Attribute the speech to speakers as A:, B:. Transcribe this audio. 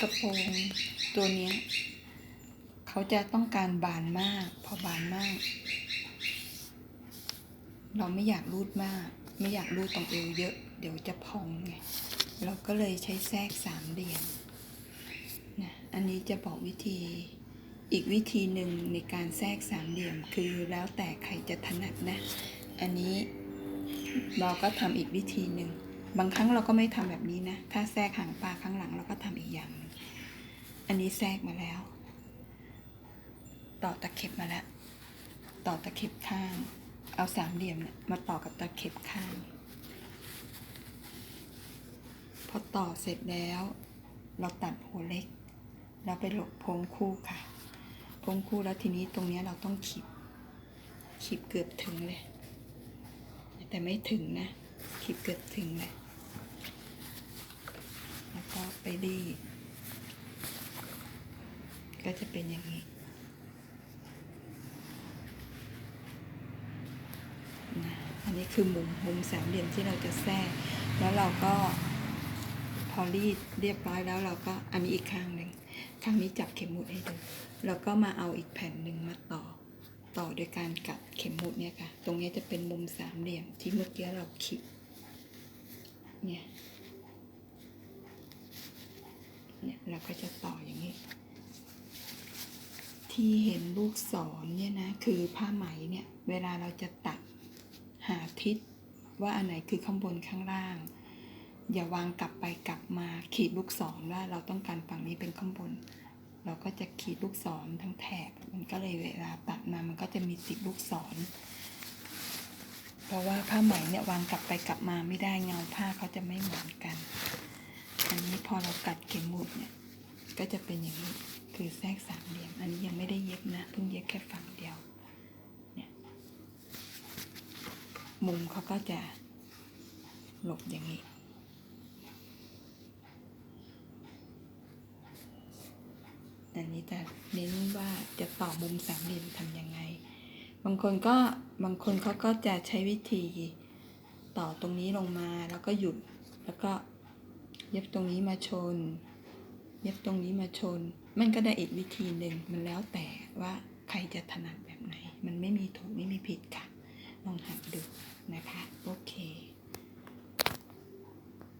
A: กระโปรงตัวนี้เขาจะต้องการบานมาก พอบานมาก เราไม่อยากรูดมาก ไม่อยากรูดตรงเอวเยอะ เดี๋ยวจะพองไง เราก็เลยใช้แทรกสามเหลี่ยมนะอันนี้จะบอกวิธีอีกวิธีหนึ่งในการแทรกสามเหลี่ยมคือแล้วแต่ใครจะถนัดนะ อันนี้เราก็ทำอีกวิธีหนึ่ง บางครั้งเราก็ไม่ทำแบบนี้นะ ถ้าแทรกหางปลาข้างหลังเราก็ทำอีกอย่าง อันนี้แทรกมาแล้ว ต่อตะเข็บมาแล้ว ต่อตะเข็บข้าง เอาสามเหลี่ยมเนี่ยมาต่อกับตะเข็บข้าง พอต่อเสร็จแล้ว เราตัดหัวเล็ก เราไปหลบพงคู่ค่ะ พงคู่แล้วทีนี้ตรงนี้เราต้องขีด ขีดเกือบถึงเลย แต่ไม่ถึงนะขีดเกือบถึงเลย แล้วก็ไปรีก็จะเป็นอย่างนี้นะอันนี้คือมุมมุมสามเหลี่ยมที่เราจะแทรกแล้วเราก็พอรีดเรียบร้อยแล้วเราก็อันนี้อีกข้างหนึ่งข้างนี้จับเข็มหมุดให้ดูแล้วก็มาเอาอีกแผ่นหนึ่งมาต่อ ต่อโดยการกัดเข็มหมุดเนี่ยค่ะ ตรงนี้จะเป็นมุมสามเหลี่ยมที่เมื่อกี้เราขีดเนี่ย เราก็จะต่ออย่างนี้ ที่เห็นลูกศรเนี่ยนะ คือผ้าไหมเนี่ย เวลาเราจะตัดหาทิศว่าอันไหนคือข้างบนข้างล่าง อย่าวางกลับไปกลับมาขีดลูกศรว่าเราต้องการฝั่งนี้เป็นข้างบน เราก็จะขีดลูกศรทั้งแถบ มันก็เลยเวลาตัดมามันก็จะมีติดลูกศร เพราะว่าผ้าไหมเนี่ยวางกลับไปกลับมาไม่ได้เงาผ้าเขาจะไม่เหมือนกัน อันนี้พอเรากัดเข็มหมุดเนี่ย ก็จะเป็นอย่างนี้คือแทรกสามเหลี่ยม อันนี้ยังไม่ได้เย็บนะเพิ่งเย็บแค่ฝั่งเดียวเนี่ยมุมเขาก็จะหลบอย่างนี้อันนี้จะเน้นว่าจะต่อมุมสามเหลี่ยมทำยังไง บางคนก็บางคนเขาก็จะใช้วิธีต่อตรงนี้ลงมาแล้วก็หยุดแล้วก็เย็บตรงนี้มาชน เย็บตรงนี้มาชน มันก็ได้อีกวิธีหนึ่งมันแล้วแต่ว่าใครจะถนัดแบบไหน มันไม่มีถูกไม่มีผิดค่ะ ลองหัดดูนะคะโอเค